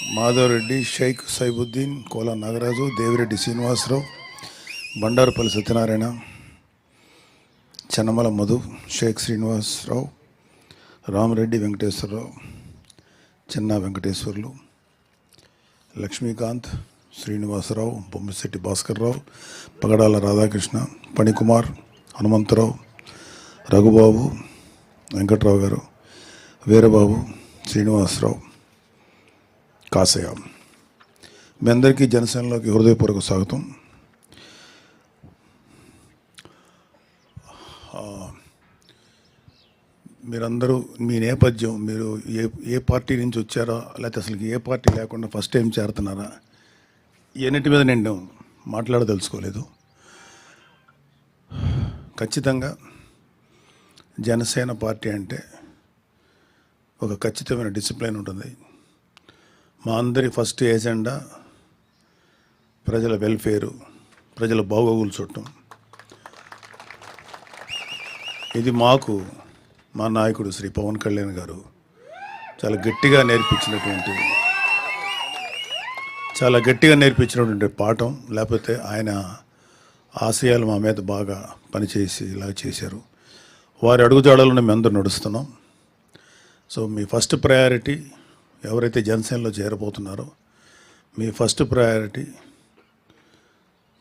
మాధవరెడ్డి షేక్ సైబుద్దీన్ కోల నాగరాజు దేవిరెడ్డి శ్రీనివాసరావు బండారుపల్లి సత్యనారాయణ చెన్నమల మధు షేక్ శ్రీనివాసరావు రామరెడ్డి వెంకటేశ్వరరావు చిన్న వెంకటేశ్వర్లు లక్ష్మీకాంత్ శ్రీనివాసరావు బొమ్మిశెట్టి భాస్కర్రావు పగడాల రాధాకృష్ణ పణికుమార్ హనుమంతరావు రఘుబాబు వెంకట్రావు గారు వీరబాబు శ్రీనివాసరావు. కాసయ్య మీ అందరికీ జనసేనలోకి హృదయపూర్వక స్వాగతం. మీరందరూ మీ నేపథ్యం మీరు ఏ ఏ పార్టీ నుంచి వచ్చారా లేకపోతే అసలు ఏ పార్టీ లేకుండా ఫస్ట్ టైం చేరుతున్నారా ఎన్నిటి మీద నేను మాట్లాడదలుచుకోలేదు. ఖచ్చితంగా జనసేన పార్టీ అంటే ఒక ఖచ్చితమైన డిసిప్లిన్ ఉంటుంది. మా అందరి ఫస్ట్ ఏజెండా ప్రజల వెల్ఫేరు ప్రజల బాగోగులు చూడటం. ఇది మాకు మా నాయకుడు శ్రీ పవన్ కళ్యాణ్ గారు చాలా గట్టిగా నేర్పించినటువంటి చాలా గట్టిగా నేర్పించినటువంటి పాఠం. లేకపోతే ఆయన ఆశయాలు మా మీద బాగా పనిచేసి ఇలా చేశారు. వారి అడుగుజాడలను మేము అందరూ నడుస్తున్నాం. సో మీ ఫస్ట్ ప్రయారిటీ ఎవరైతే జనసేనలో చేరబోతున్నారో మీ ఫస్ట్ ప్రయారిటీ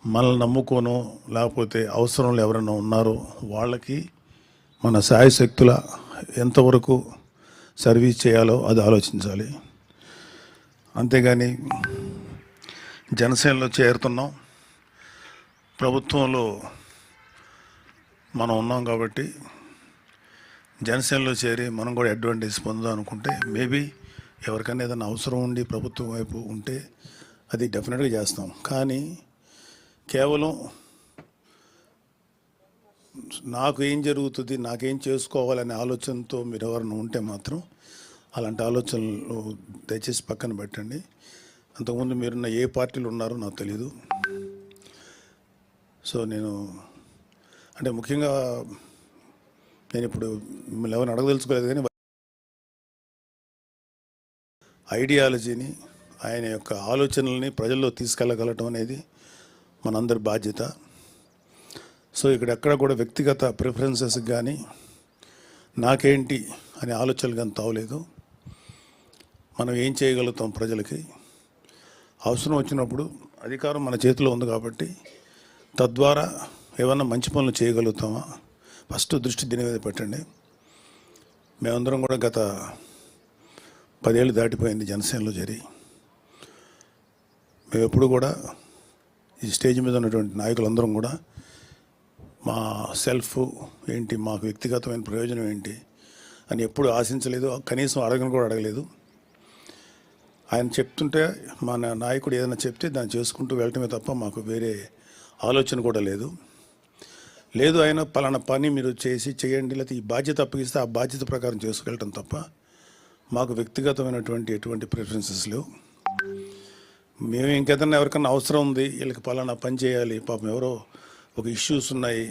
మనల్ని నమ్ముకోను లేకపోతే అవసరంలో ఎవరైనా ఉన్నారో వాళ్ళకి మన శాయశక్తుల ఎంతవరకు సర్వీస్ చేయాలో అది ఆలోచించాలి. అంతేగాని జనసేనలో చేరుతున్నాం. ప్రభుత్వంలో మనం ఉన్నాం కాబట్టి జనసేనలో చేరి మనం కూడా అడ్వాంటేజ్ పొందాం అనుకుంటే మేబీ ఎవరికైనా ఏదైనా అవసరం ఉండి ప్రభుత్వం వైపు ఉంటే అది డెఫినెట్గా చేస్తాం. కానీ కేవలం నాకు ఏం జరుగుతుంది నాకేం చేసుకోవాలనే ఆలోచనతో మీరు ఎవరైనా ఉంటే మాత్రం అలాంటి ఆలోచనలు దయచేసి పక్కన పెట్టండి. అంతకుముందు మీరున్న ఏ పార్టీలు ఉన్నారో నాకు తెలీదు. సో నేను అంటే ముఖ్యంగా నేను ఇప్పుడు మిమ్మల్ని ఎవరిని అడగదలుచుకోలేదు కానీ ఐడియాలజీని ఆయన యొక్క ఆలోచనల్ని ప్రజల్లో తీసుకెళ్ళగలటం అనేది మనందరి బాధ్యత. సో ఇక్కడ ఎక్కడ కూడా వ్యక్తిగత ప్రిఫరెన్సెస్ కానీ నాకేంటి అనే ఆలోచనలు కానీ తావలేదు మనం ఏం చేయగలుగుతాం ప్రజలకి? అవసరం వచ్చినప్పుడు అధికారం మన చేతిలో ఉంది కాబట్టి తద్వారా ఏమన్నా మంచి పనులు చేయగలుగుతామా? ఫస్ట్ దృష్టి దీని మీద పెట్టండి. మేమందరం కూడా గత పదేళ్ళు దాటిపోయింది జనసేనలో చేరి. మేము ఎప్పుడు కూడా ఈ స్టేజ్ మీద ఉన్నటువంటి నాయకులందరం కూడా మా సెల్ఫ్ ఏంటి మాకు వ్యక్తిగతమైన ప్రయోజనం ఏంటి అని ఎప్పుడు ఆశించలేదు. కనీసం అడగను కూడా అడగలేదు. ఆయన చెప్తుంటే మా నాయకుడు ఏదైనా చెప్తే దాన్ని చేసుకుంటూ వెళ్ళటమే తప్ప మాకు వేరే ఆలోచన కూడా లేదు. లేదు ఆయన పలానా పని మీరు చేసి చేయండి లేకపోతే ఈ బాధ్యత అప్పగిస్తే ఆ బాధ్యత ప్రకారం చేసుకెళ్ళటం తప్ప మాకు వ్యక్తిగతమైనటువంటి ఎటువంటి ప్రిఫరెన్సెస్ లేవు. మేము ఇంకేదన్నా ఎవరికన్నా అవసరం ఉంది వీళ్ళకి పలానా పని చేయాలి పాపం ఎవరో ఒక ఇష్యూస్ ఉన్నాయి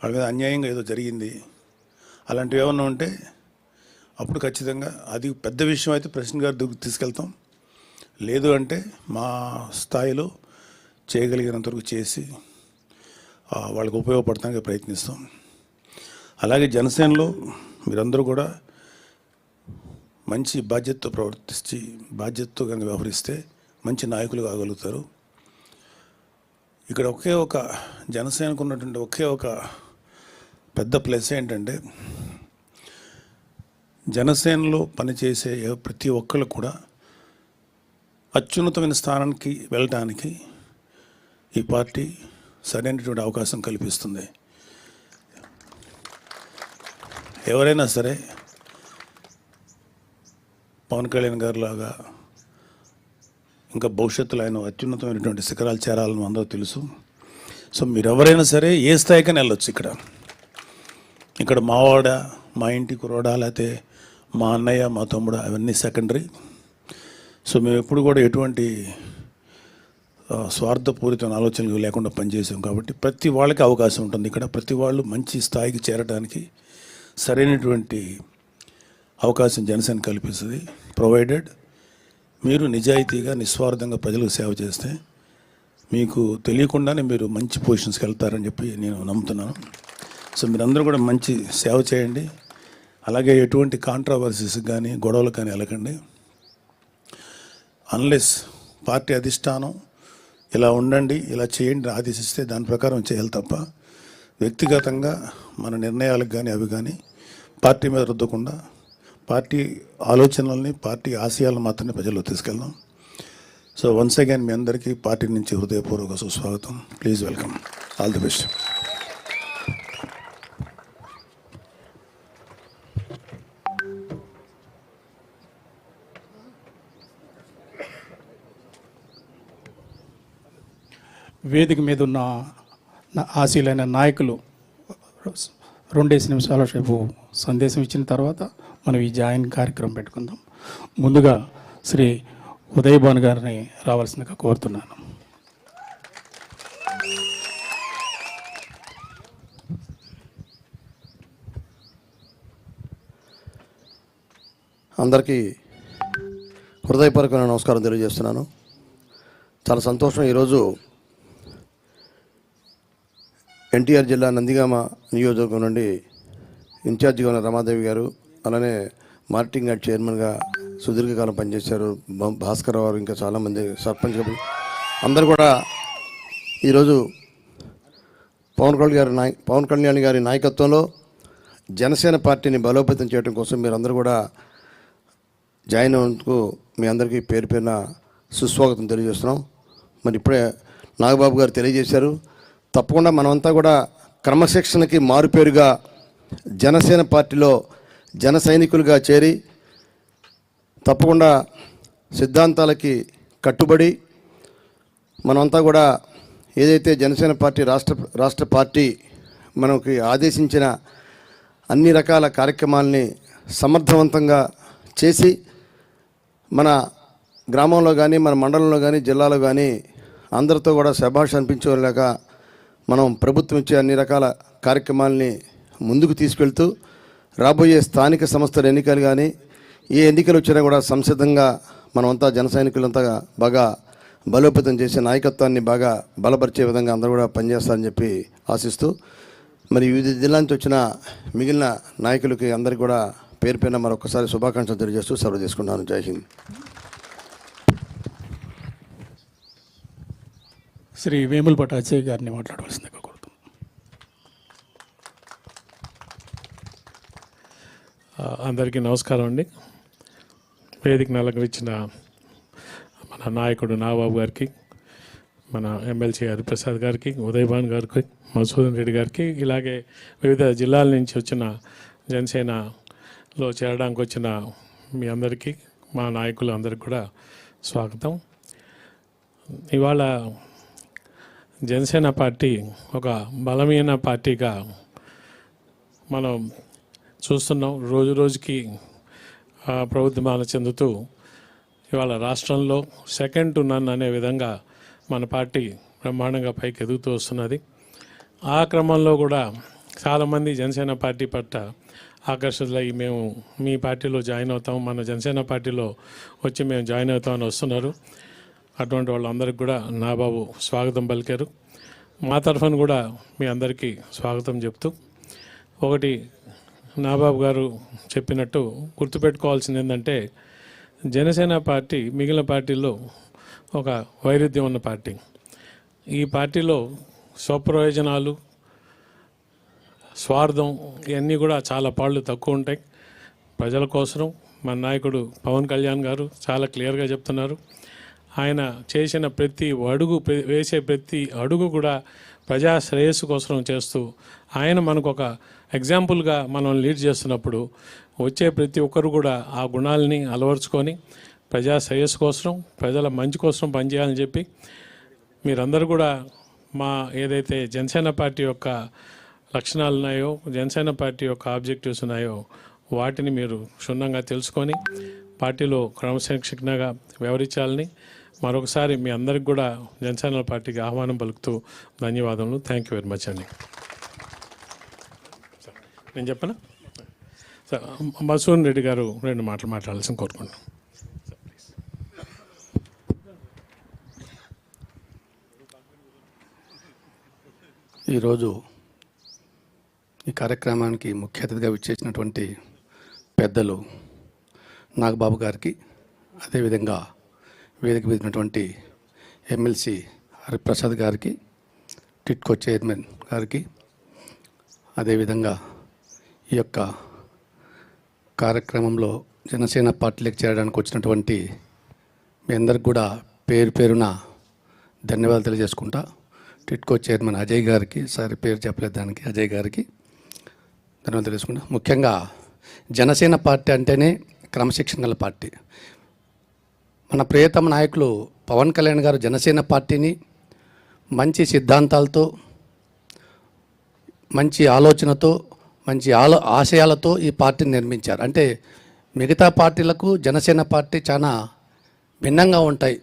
వాళ్ళ మీద అన్యాయంగా ఏదో జరిగింది అలాంటివి ఏమన్నా ఉంటే అప్పుడు ఖచ్చితంగా అది పెద్ద విషయం అయితే ప్రెసిడెంట్ గారి దగ్గరికి తీసుకెళ్తాం. లేదు అంటే మా స్థాయిలో చేయగలిగినంత వరకు చేసి వాళ్ళకి ఉపయోగపడటానికి ప్రయత్నిస్తాం. అలాగే జనసేనలో మీరందరూ కూడా మంచి బాధ్యతతో ప్రవర్తించి బాధ్యతతో కనుక వ్యవహరిస్తే మంచి నాయకులు కాగలుగుతారు ఇక్కడ ఒకే ఒక జనసేనకు ఉన్నటువంటి ఒకే ఒక పెద్ద ప్లస్ ఏంటంటే జనసేనలో పనిచేసే ప్రతి ఒక్కరు కూడా అత్యున్నతమైన స్థానానికి వెళ్ళడానికి ఈ పార్టీ సరైనటువంటి అవకాశం కల్పిస్తుంది. ఎవరైనా సరే పవన్ కళ్యాణ్ గారు లాగా ఇంకా భవిష్యత్తులో ఆయన అత్యున్నతమైనటువంటి శిఖరాలు చేరాలని అందరూ తెలుసు. సో మీరు ఎవరైనా సరే ఏ స్థాయికైనా వెళ్ళొచ్చు ఇక్కడ. ఇక్కడ మావాడ మా ఇంటి కురవాడ లేకపోతే మా అన్నయ్య మా తమ్ముడు అవన్నీ సెకండరీ. సో మేము ఎప్పుడు కూడా ఎటువంటి స్వార్థపూరితమైన ఆలోచనలు లేకుండా పనిచేసాం కాబట్టి ప్రతి వాళ్ళకి అవకాశం ఉంటుంది. ఇక్కడ ప్రతి వాళ్ళు మంచి స్థాయికి చేరడానికి సరైనటువంటి అవకాశం జనసేన కల్పిస్తుంది. ప్రొవైడెడ్ మీరు నిజాయితీగా నిస్వార్థంగా ప్రజలకు సేవ చేస్తే మీకు తెలియకుండానే మీరు మంచి పొజిషన్స్కి వెళ్తారని చెప్పి నేను నమ్ముతున్నాను. సో మీరందరూ కూడా మంచి సేవ చేయండి. అలాగే ఎటువంటి కాంట్రవర్సీస్ కానీ గొడవలు కానీ వెళ్ళకండి. అన్లెస్ పార్టీ అధిష్టానం ఇలా ఉండండి ఇలా చేయండి ఆదేశిస్తే దాని ప్రకారం చేయాలి తప్ప వ్యక్తిగతంగా మన నిర్ణయాలకు కానీ అవి కానీ పార్టీ మీద రుద్దకుండా పార్టీ ఆలోచనల్ని పార్టీ ఆశయాలను మాత్రమే ప్రజల్లో తీసుకెళ్దాం. సో వన్స్ అగైన్ మీ అందరికీ పార్టీ నుంచి హృదయపూర్వక సుస్వాగతం. Please welcome all the best వేదిక మీద ఉన్న ఆశీలైన నాయకులు రెండేసి నిమిషాల సేపు సందేశం ఇచ్చిన తర్వాత మనం ఈ జాయిన్ కార్యక్రమం పెట్టుకుందాం. ముందుగా శ్రీ ఉదయభాన్ గారిని రావాల్సిందిగా కోరుతున్నాను. అందరికీ హృదయపూర్వకమైన నమస్కారం తెలియజేస్తున్నాను. చాలా సంతోషం ఈరోజు ఎన్టీఆర్ జిల్లా నందిగామ నియోజకవర్గం నుండి ఇన్ఛార్జిగా ఉన్న రమాదేవి గారు అలానే మార్టింగ్ గారు చైర్మన్గా సుదీర్ఘకాలం పనిచేశారు. భాస్కర్ గారు ఇంకా చాలామంది సర్పంచ్ అందరూ కూడా ఈరోజు పవన్ కళ్యాణ్ గారి నాయ పవన్ కళ్యాణ్ గారి నాయకత్వంలో జనసేన పార్టీని బలోపేతం చేయడం కోసం మీరందరూ కూడా జాయిన్ అవ్వడందుకు మీ అందరికీ పేరు పేరున సుస్వాగతం తెలియజేస్తున్నాం. మరి ఇప్పుడే నాగబాబు గారు తెలియజేశారు. తప్పకుండా మనమంతా కూడా క్రమశిక్షణకి మారుపేరుగా జనసేన పార్టీలో జన సైనికులుగా చేరి తప్పకుండా సిద్ధాంతాలకి కట్టుబడి మనమంతా కూడా ఏదైతే జనసేన పార్టీ రాష్ట్ర రాష్ట్ర పార్టీ మనకి ఆదేశించిన అన్ని రకాల కార్యక్రమాల్ని సమర్థవంతంగా చేసి మన గ్రామంలో కానీ మన మండలంలో కానీ జిల్లాలో కానీ అందరితో కూడా శభాష్ అనిపించేలాగా మనం ప్రభుత్వం ఇచ్చే అన్ని రకాల కార్యక్రమాల్ని ముందుకు తీసుకెళ్తూ రాబోయే స్థానిక సంస్థల ఎన్నికలు కానీ ఏ ఎన్నికలు వచ్చినా కూడా సంసిద్ధంగా మనమంతా జన సైనికులంతా బాగా బలోపేతం చేసే నాయకత్వాన్ని బాగా బలపరిచే విధంగా అందరూ కూడా పనిచేస్తారని చెప్పి ఆశిస్తూ మరి వివిధ జిల్లా నుంచి వచ్చిన మిగిలిన నాయకులకి అందరికీ కూడా పేరు పైన మరొకసారి శుభాకాంక్షలు తెలియజేస్తూ సెలవు తీసుకుంటాను జై హింద్. శ్రీ వేముల అజయ్ గారిని మాట్లాడవలసింది కోరుతున్నాను ఆ, అందరికీ నమస్కారం అండి. వేదికను అలంకరించిన మన నాయకుడు నాబాబు గారికి మన ఎమ్మెల్సీ హరిప్రసాద్ గారికి ఉదయభాన్ గారికి మధుసూదన్ రెడ్డి గారికి ఇలాగే వివిధ జిల్లాల నుంచి వచ్చిన జనసేనలో చేరడానికి వచ్చిన మీ అందరికీ మా నాయకులు అందరికి కూడా స్వాగతం. ఇవాళ జనసేన పార్టీ ఒక బలమైన పార్టీగా మనం చూస్తున్నాం. రోజు రోజుకి ఆ, చెందుతూ ఇవాళ రాష్ట్రంలో సెకండ్ టు నన్ అనే విధంగా మన పార్టీ బ్రహ్మాండంగా పైకి ఎదుగుతూ వస్తున్నది. ఆ క్రమంలో కూడా చాలామంది జనసేన పార్టీ పట్ల ఆకర్షితులై మేము మీ పార్టీలో జాయిన్ అవుతాం. మన జనసేన పార్టీలో వచ్చి మేము జాయిన్ అవుతామని వస్తున్నారు. అటువంటి వాళ్ళందరికీ కూడా నాబాబు స్వాగతం పలికారు. మా తరఫున కూడా మీ అందరికీ స్వాగతం చెప్తూ ఒకటి నాబాబు గారు చెప్పినట్టు గుర్తుపెట్టుకోవాల్సింది ఏంటంటే జనసేన పార్టీ మిగిలిన పార్టీల్లో ఒక వైరుధ్యం ఉన్న పార్టీ. ఈ పార్టీలో స్వప్రయోజనాలు స్వార్థం ఇవన్నీ కూడా చాలా పాళ్ళు తక్కువ ఉంటాయి. ప్రజల కోసం మన నాయకుడు పవన్ కళ్యాణ్ గారు చాలా క్లియర్గా చెప్తున్నారు. ఆయన చేసిన ప్రతి అడుగు వేసే ప్రతి అడుగు కూడా ప్రజా శ్రేయస్సు కోసం చేస్తూ ఆయన మనకు ఒక ఎగ్జాంపుల్గా మనం లీడ్ చేస్తున్నప్పుడు వచ్చే ప్రతి ఒక్కరు కూడా ఆ గుణాలని అలవర్చుకొని ప్రజా శ్రేయస్సు కోసం ప్రజల మంచి కోసం పనిచేయాలని చెప్పి మీరందరూ కూడా మా ఏదైతే జనసేన పార్టీ యొక్క లక్షణాలు ఉన్నాయో జనసేన పార్టీ యొక్క ఆబ్జెక్టివ్స్ ఉన్నాయో వాటిని మీరు క్షుణ్ణంగా తెలుసుకొని పార్టీలో క్రమశిక్షణగా వ్యవహరించాలని మరొకసారి మీ అందరికి కూడా జనసేన పార్టీకి ఆహ్వానం పలుకుతూ ధన్యవాదములు. థ్యాంక్ యూ వెరీ మచ్ అండి నేను చెప్పను? సార్ మసూన్ రెడ్డి గారు రెండు మాటలు మాట్లాడాల్సిన కోరుకుంటున్నాను ఈరోజు ఈ కార్యక్రమానికి ముఖ్య అతిథిగా విచ్చేసినటువంటి పెద్దలు నాగబాబు గారికి అదేవిధంగా వేదిక విధినటువంటి ఎమ్మెల్సీ హరిప్రసాద్ గారికి టిట్కో చైర్మన్ గారికి అదేవిధంగా ఈ యొక్క కార్యక్రమంలో జనసేన పార్టీలోకి చేరడానికి వచ్చినటువంటి మీ అందరికి కూడా పేరు పేరున ధన్యవాదాలు తెలియజేసుకుంటా. టిట్కో చైర్మన్ అజయ్ గారికి సారి పేరు చెప్పలేదు దానికి అజయ్ గారికి ధన్యవాదాలు తెలియజేసుకుంటా. ముఖ్యంగా జనసేన పార్టీ అంటేనే క్రమశిక్షణ గల పార్టీ. మన ప్రియతమ నాయకులు పవన్ కళ్యాణ్ గారు జనసేన పార్టీని మంచి సిద్ధాంతాలతో మంచి ఆలోచనతో మంచి ఆలో ఆశయాలతో ఈ పార్టీని నిర్మించారు. అంటే మిగతా పార్టీలకు జనసేన పార్టీ చాలా భిన్నంగా ఉంటాయి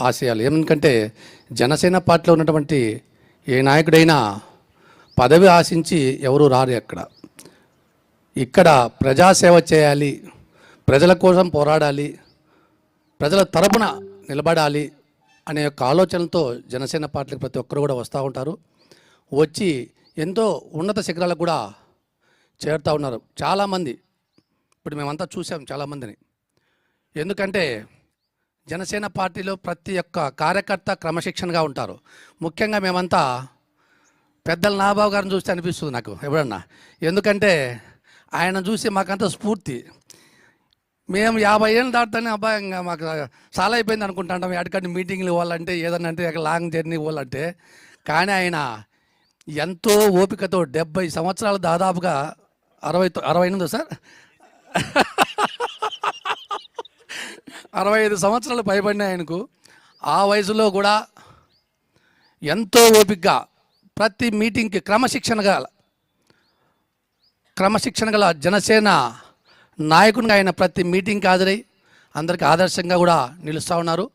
ఆశయాలు. ఎందుకంటే జనసేన పార్టీలో ఉన్నటువంటి ఏ నాయకుడైనా పదవి ఆశించి ఎవరు రారు అక్కడ ఇక్కడ ప్రజాసేవ చేయాలి ప్రజల కోసం పోరాడాలి ప్రజల తరపున నిలబడాలి అనే యొక్క ఆలోచనతో జనసేన పార్టీకి ప్రతి ఒక్కరు కూడా వస్తూ ఉంటారు. వచ్చి ఎంతో ఉన్నత శిఖరాలకు కూడా చేరుతూ ఉన్నారు. చాలామంది ఇప్పుడు మేమంతా చూసాం చాలామందిని. ఎందుకంటే జనసేన పార్టీలో ప్రతి ఒక్క కార్యకర్త క్రమశిక్షణగా ఉంటారు. ముఖ్యంగా మేమంతా పెద్దల నాబాబు గారిని చూస్తే అనిపిస్తుంది నాకు ఎప్పుడన్నా. ఎందుకంటే ఆయన చూసి మాకంత స్ఫూర్తి. మేము యాభై ఏళ్ళు దాటుతానే అబ్బాయి ఇంకా మాకు చాలా అయిపోయింది అనుకుంటాం ఎక్కడికక్కడ మీటింగ్లు ఇవ్వాలంటే ఏదన్నా అంటే లాంగ్ జర్నీ ఇవ్వాలంటే. కానీ ఆయన ఎంతో ఓపికతో డెబ్బై సంవత్సరాలు దాదాపుగా అరవై అరవై ఎనిమిదో సార్? అరవై ఐదు సంవత్సరాలు పైబడిన ఆయనకు. ఆ వయసులో కూడా ఎంతో ఓపికగా ప్రతి మీటింగ్కి క్రమశిక్షణగా క్రమశిక్షణ గల జనసేన నాయకునిగా ఆయన ప్రతి మీటింగ్కి హాజరై అందరికీ ఆదర్శంగా కూడా నిలుస్తూ ఉన్నారు.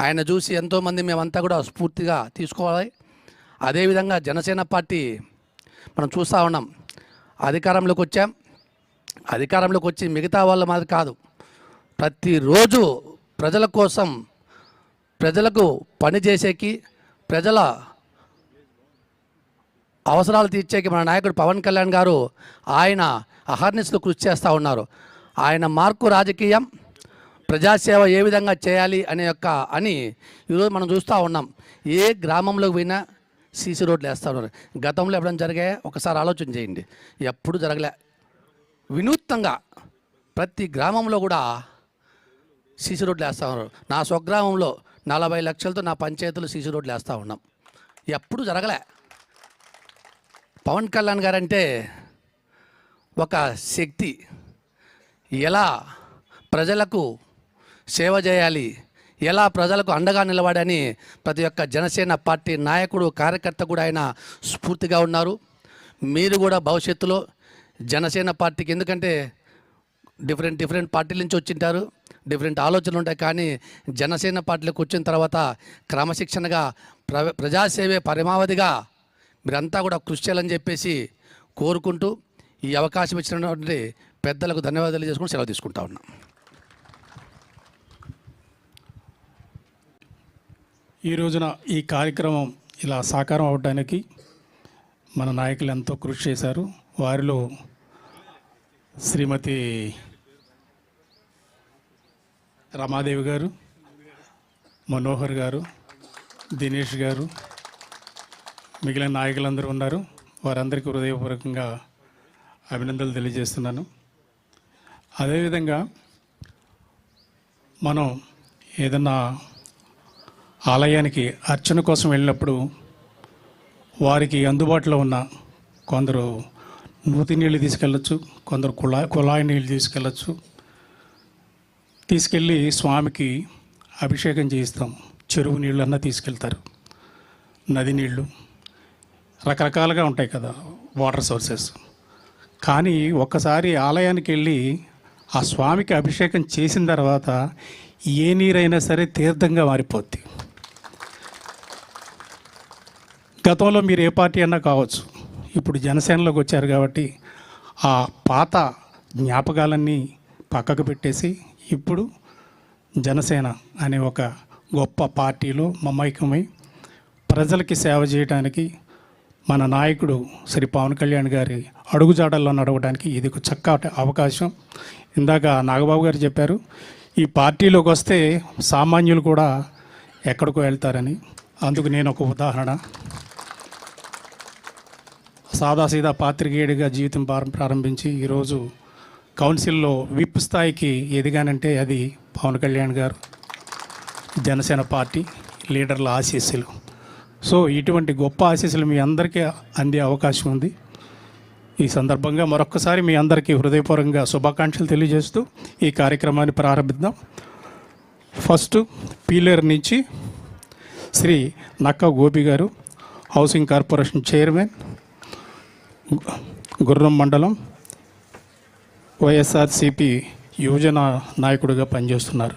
ఆయన చూసి ఎంతోమంది మేమంతా కూడా స్ఫూర్తిగా తీసుకోవాలి. అదేవిధంగా జనసేన పార్టీ మనం చూస్తూ ఉన్నాం. అధికారంలోకి వచ్చాం అధికారంలోకి వచ్చి మిగతా వాళ్ళ మాదిరి కాదు. ప్రతిరోజు ప్రజల కోసం ప్రజలకు పని చేసేకి ప్రజల అవసరాలు తీర్చేకి మన నాయకుడు పవన్ కళ్యాణ్ గారు ఆయన అహర్నిస్లో కృషి చేస్తూ ఉన్నారు. ఆయన మార్కు రాజకీయం ప్రజాసేవ ఏ విధంగా చేయాలి అనే యొక్క అని ఈరోజు మనం చూస్తూ ఉన్నాం. ఏ గ్రామంలోకి పోయినా సీసీ రోడ్లు వేస్తూ ఉన్నారు. గతంలో ఎప్పుడైనా జరిగాయా? ఒకసారి ఆలోచన చేయండి. ఎప్పుడు జరగలే. వినూత్నంగా ప్రతి గ్రామంలో కూడా సీసీ రోడ్లు వేస్తూ ఉన్నారు. నా స్వగ్రామంలో నలభై లక్షలతో నా పంచాయతీలో సీసీ రోడ్లు వేస్తూ ఉన్నాం. ఎప్పుడు జరగలే. పవన్ కళ్యాణ్ గారంటే ఒక శక్తి. ఎలా ప్రజలకు సేవ చేయాలి? ఎలా ప్రజలకు అండగా నిలబడని ప్రతి ఒక్క జనసేన పార్టీ నాయకుడు కార్యకర్త కూడా ఆయన స్ఫూర్తిగా ఉన్నారు. మీరు కూడా భవిష్యత్తులో జనసేన పార్టీకి ఎందుకంటే డిఫరెంట్ డిఫరెంట్ పార్టీల నుంచి వచ్చింటారు డిఫరెంట్ ఆలోచనలు ఉంటాయి కానీ జనసేన పార్టీలోకి వచ్చిన తర్వాత క్రమశిక్షణగా ప్ర ప్రజాసేవే పరమావధిగా మీరంతా కూడా కృషి చేయాలని చెప్పేసి కోరుకుంటూ ఈ అవకాశం ఇచ్చినటువంటి పెద్దలకు ధన్యవాదాలు చేసుకుని సెలవు తీసుకుంటా ఉన్నాం. ఈ రోజున ఈ కార్యక్రమం ఇలా సాకారం అవడానికి మన నాయకులు ఎంతో కృషి చేశారు. వారిలో శ్రీమతి రమాదేవి గారు మనోహర్ గారు దినేష్ గారు మిగిలిన నాయకులందరూ ఉన్నారు. వారందరికీ హృదయపూర్వకంగా అభినందనలు తెలియజేస్తున్నాను. అదేవిధంగా మనం ఏదన్నా ఆలయానికి అర్చన కోసం వెళ్ళినప్పుడు వారికి అందుబాటులో ఉన్న కొందరు నూతి నీళ్ళు తీసుకెళ్ళచ్చు కొందరు కుళాయి కుళాయి నీళ్ళు తీసుకెళ్ళచ్చు. తీసుకెళ్ళి స్వామికి అభిషేకం చేయిస్తాం. చెరువు నీళ్ళు అన్నా తీసుకెళ్తారు. నది నీళ్ళు రకరకాలుగా ఉంటాయి కదా వాటర్ సోర్సెస్. కానీ ఒక్కసారి ఆలయానికి వెళ్ళి ఆ స్వామికి అభిషేకం చేసిన తర్వాత ఏ నీరైనా సరే తీర్థంగా మారిపోద్ది. గతంలో మీరు ఏ పార్టీ అన్నా కావచ్చు ఇప్పుడు జనసేనలోకి వచ్చారు కాబట్టి ఆ పాత జ్ఞాపకాలన్నీ పక్కకు పెట్టేసి ఇప్పుడు జనసేన అనే ఒక గొప్ప పార్టీలో మమైకమై ప్రజలకి సేవ చేయడానికి మన నాయకుడు శ్రీ పవన్ కళ్యాణ్ గారి అడుగుజాడల్లో నడవడానికి ఇది ఒక చక్కటి అవకాశం. ఇందాక నాగబాబు గారు చెప్పారు ఈ పార్టీలోకి వస్తే సామాన్యులు కూడా ఎక్కడికో వెళ్తారని. అందుకు నేను ఒక ఉదాహరణ. సాదాసీదా పాత్రికేయుడిగా జీవితం ప్రారంభించి ఈరోజు కౌన్సిల్లో విప్ స్థాయికి ఎదిగానంటే అది పవన్ కళ్యాణ్ గారు జనసేన పార్టీ లీడర్ల ఆశీస్సులు. సో ఇటువంటి గొప్ప ఆశీస్సులు మీ అందరికీ అందే అవకాశం ఉంది. ఈ సందర్భంగా మరొక్కసారి మీ అందరికీ హృదయపూర్వకంగా శుభాకాంక్షలు తెలియజేస్తూ ఈ కార్యక్రమాన్ని ప్రారంభిద్దాం. ఫస్ట్ పీలేర్ నుంచి శ్రీ నక్క గోపి గారు హౌసింగ్ కార్పొరేషన్ చైర్మన్ గుర్రం మండలం వైఎస్ఆర్సిపి యువజన నాయకుడిగా పనిచేస్తున్నారు.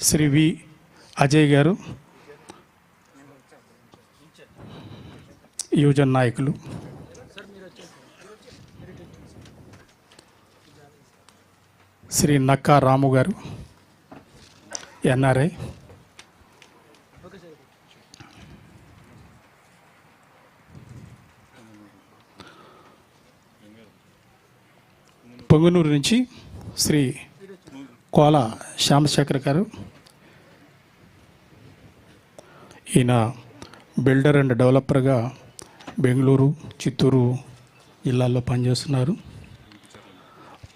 శ్రీ వి అజయ్ గారు యువజన నాయకులు. శ్రీ నక్కా రాము గారు ఎన్ఆర్ఐ. పొంగునూరు నుంచి శ్రీ కోల శ్యామశేఖర్ గారు. ఈయన బిల్డర్ అండ్ డెవలపర్గా బెంగళూరు చిత్తూరు జిల్లాల్లో పనిచేస్తున్నారు.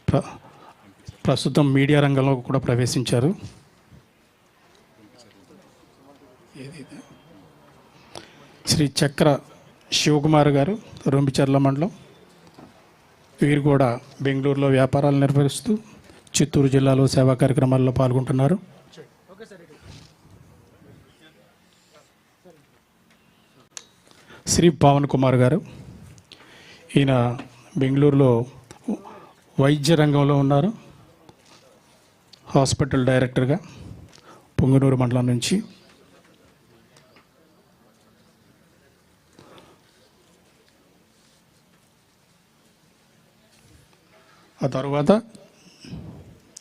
ప్ర ప్రస్తుతం మీడియా రంగంలో కూడా ప్రవేశించారు. శ్రీ చక్ర శివకుమార్ గారు రొంబిచర్ల మండలం వీరు కూడా బెంగళూరులో వ్యాపారాలు నిర్వహిస్తూ చిత్తూరు జిల్లాలో సేవా కార్యక్రమాల్లో పాల్గొంటున్నారు. శ్రీ పవన్ కుమార్ గారు. ఈయన బెంగళూరులో వైద్య రంగంలో ఉన్నారు. హాస్పిటల్ డైరెక్టర్గా పొంగనూరు మండలం నుంచి. ఆ తర్వాత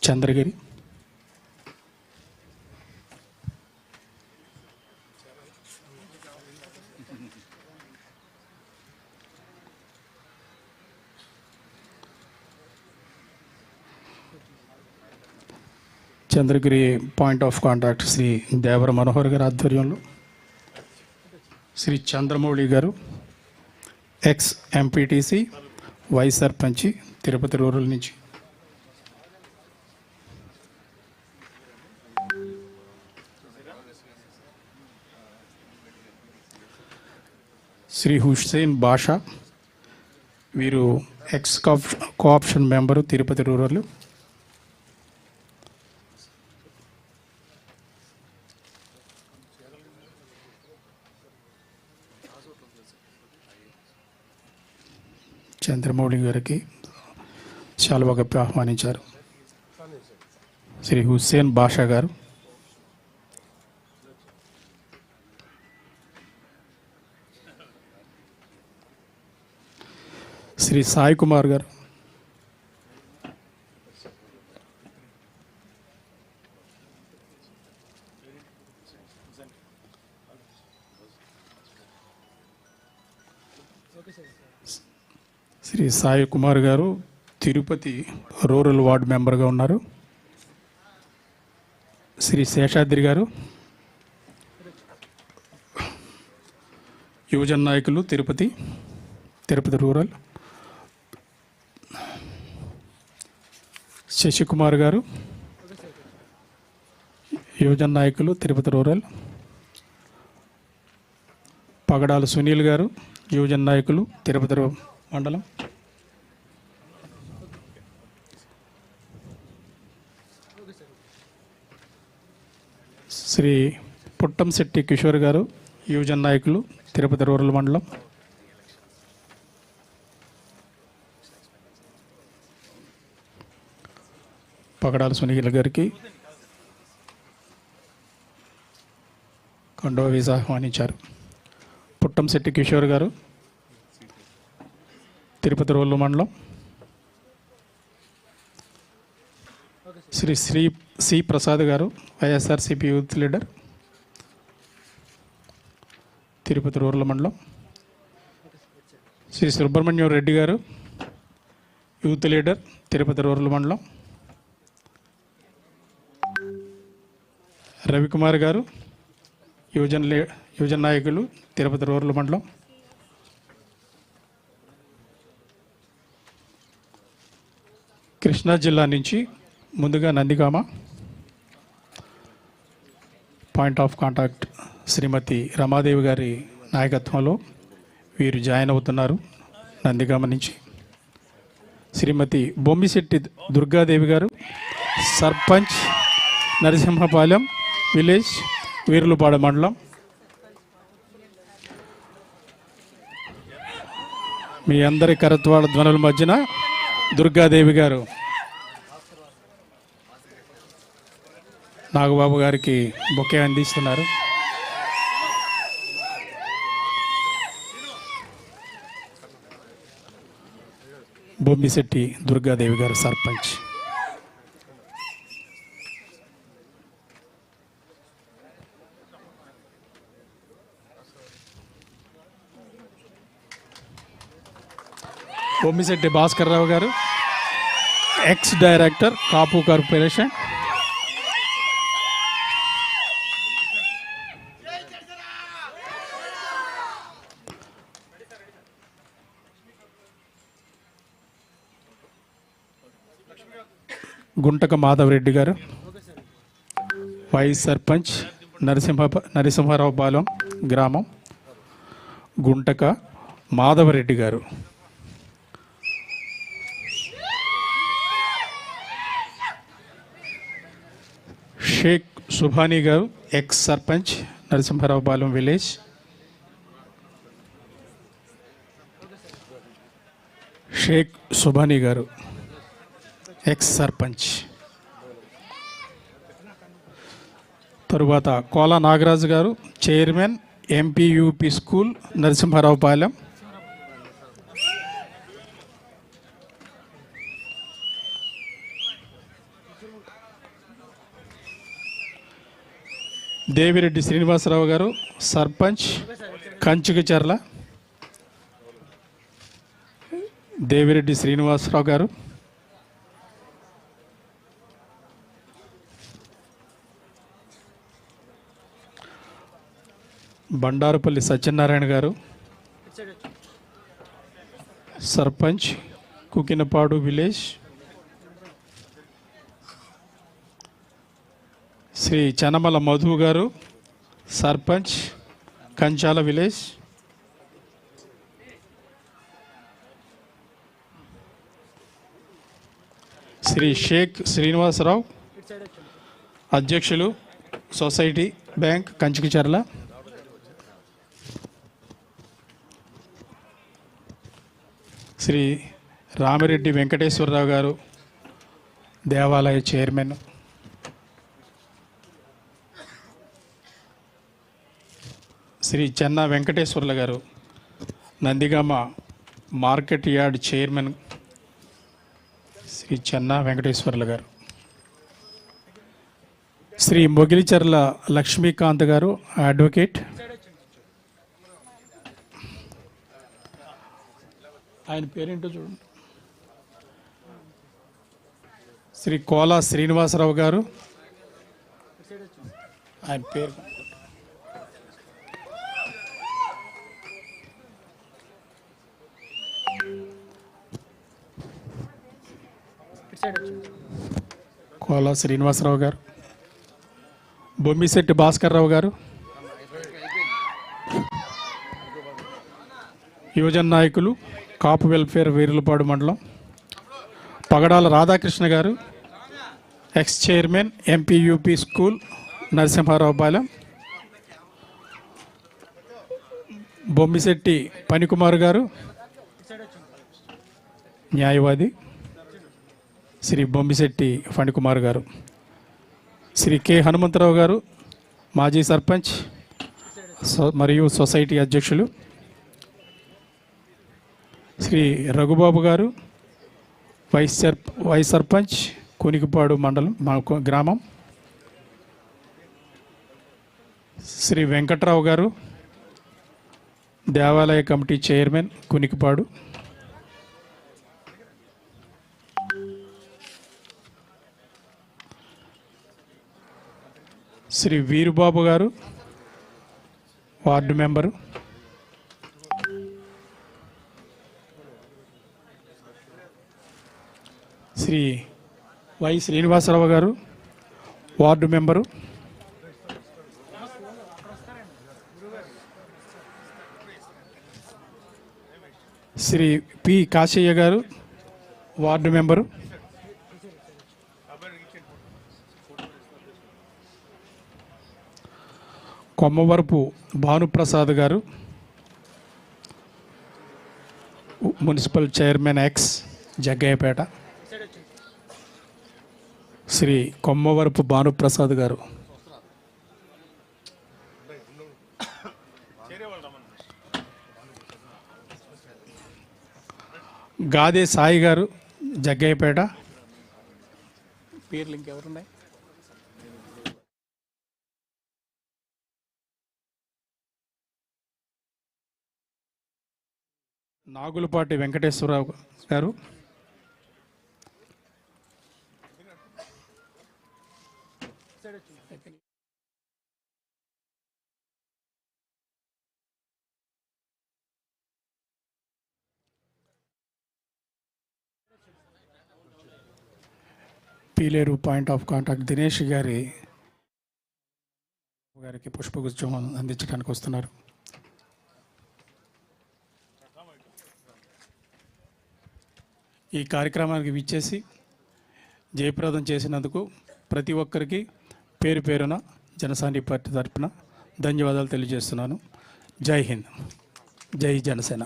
Chandragiri. Chandragiri point of contact Shri Devara Manohar గారి ఆధ్వర్యంలో శ్రీ చంద్రమౌళి గారు ఎక్స్ ఎంపీటీసీ వైస్ సర్పంచి తిరుపతి రూరల్ నుంచి. శ్రీ హుస్సేన్ బాషా వీరు ex co option member Tirupati rural. Chandramouli గారికి శాలువా కప్పి ఆహ్వానించారు. శ్రీ హుస్సేన్ బాషా గారు. శ్రీ సాయి కుమార్ గారు. శ్రీ సాయి కుమార్ గారు తిరుపతి రూరల్ వార్డు మెంబర్గా ఉన్నారు. శ్రీ శేషాద్రి గారు యువజన నాయకులు తిరుపతి తిరుపతి రూరల్. శశికుమార్ గారు యువజన నాయకులు తిరుపతి రూరల్. పగడాల సునీల్ గారు యువజన నాయకులు తిరుపతి రూ- మండలం? శ్రీ పుట్టంశెట్టి కిషోర్ గారు యువజన నాయకులు తిరుపతి రూరల్ మండలం. పగడాల సునీల్ గారికి కండవ వీసా ఆహ్వానించారు. పుట్టంశెట్టి కిషోర్ గారు తిరుపతి రోళ్ళు మండలం. Shri Shri C Prasad garu YSRCP youth leader Tirupati rural మండలం. శ్రీ సుబ్రహ్మణ్యం రెడ్డి గారు యూత్ లీడర్ తిరుపతి రూరల్ మండలం. రవికుమార్ గారు యువజన లే యువజన నాయకులు తిరుపతి రూరల్ మండలం. కృష్ణా జిల్లా నుంచి ముందుగా Nandigama. Point of contact Shrimati Ramadevi గారి నాయకత్వంలో వీరు జాయిన్ అవుతున్నారు నందిగామ నుంచి. శ్రీమతి బొమ్మిశెట్టి దుర్గాదేవి గారు సర్పంచ్ నరసింహపాలెం విలేజ్ వీరులపాడ మండలం. మీ అందరి కరత్వాడ ధ్వనుల మధ్యన దుర్గాదేవి గారు నాగబాబు గారికి బొకే అందిస్తున్నారు. బొమ్మిశెట్టి దుర్గాదేవి గారు sarpanch. Bommisetti Bhaskar Rao garu ex director Kapu corporation Guntaka Madhavareddy garu vice sarpanch Narasimha Narasimharao Palem గ్రామం Guntaka Madhavareddy garu Sheikh Subhani garu ex sarpanch Narasimharao Palem village. Sheikh Subhani garu ex sarpanch. తరువాత Kola Nagaraju garu chairman MPUP school Narasimharao Devireddy Srinivasarao garu sarpanch Kanchikacherla Devireddy Srinivasarao garu. Bandarupalli Satyanarayana garu. Sarpanch Kukinapadu village. Shri Chanamala Madhu garu sarpanch Kanchala village. Shri Sheikh Srinivasarao అధ్యక్షులు society bank Kanchikacherla Shri Ramireddy Venkateswararao garu దేవాలయ chairman. Shri Chenna Venkateswarlu garu Nandigama market yard chairman Shri Chenna Venkateswarlu garu. Shri Mogilicharla Lakshmikanth గారు advocate. ఆయన పేరేంటో చూడండి. శ్రీ కోలా శ్రీనివాసరావు గారు. ఆయన పేరు కోలా శ్రీనివాసరావు గారు బొమ్మిశెట్టి భాస్కర్రావు గారు యువజన నాయకులు కాపు వెల్ఫేర్ వీరులపాడు మండలం Pagadala Radhakrishna garu ex chairman MPUP school Narasimharao Palem Bommisetti Phanikumar garu న్యాయవాది శ్రీ బొమ్మిశెట్టి ఫణికుమార్ గారు శ్రీ కె హనుమంతరావు గారు మాజీ సర్పంచ్ సో- మరియు సొసైటీ అధ్యక్షులు Shri Raghubabu garu vice sir vice sarpanch Kunikipadu మండలం మా గ్రామం శ్రీ వెంకట్రావు గారు దేవాలయ committee chairman Kunikipadu Shri Veerubabu garu ward member. Shri Y Srinivasarao garu ward member. Shri P Kasayya garu ward member. Kommavarapu Bhanuprasad garu municipal chairman ex Jaggayyapeta Shri Kommavarapu Bhanuprasad garu. Gade Sai గారు జగ్గయ్యపేట. పేర్లు ఇంకెవరున్నాయి? Nagulapati Venkateswararao garu. Pileru point of contact Dinesh గారి గారికి పుష్పగుచ్చం అందించడానికి వస్తున్నారు. ఈ కార్యక్రమానికి విచ్చేసి జయప్రదం చేసినందుకు ప్రతి ఒక్కరికి పేరు పేరున జనసాని పార్టీ తరఫున ధన్యవాదాలు తెలియజేస్తున్నాను. జై హింద్. జై జనసేన.